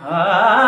Ah.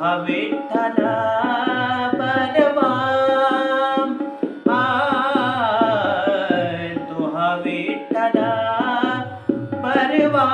हा विठ्ठला बलवा हा विठ्ठला परवा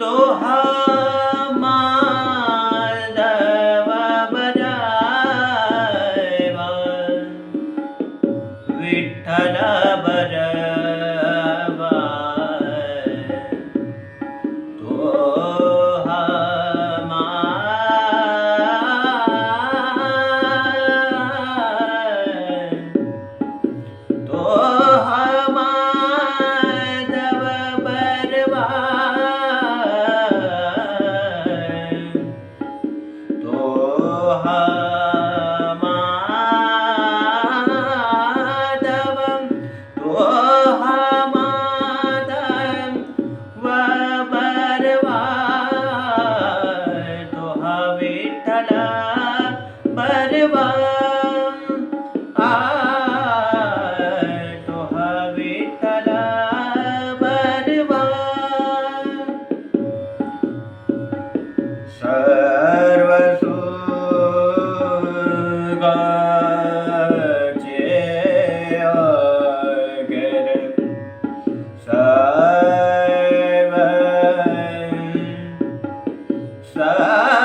তোহা Ah.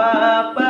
Bapa.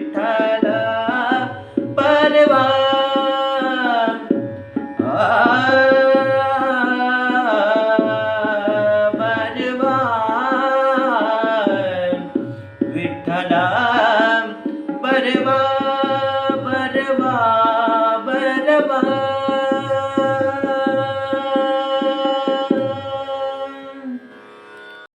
விட்டலாம். வருவாய்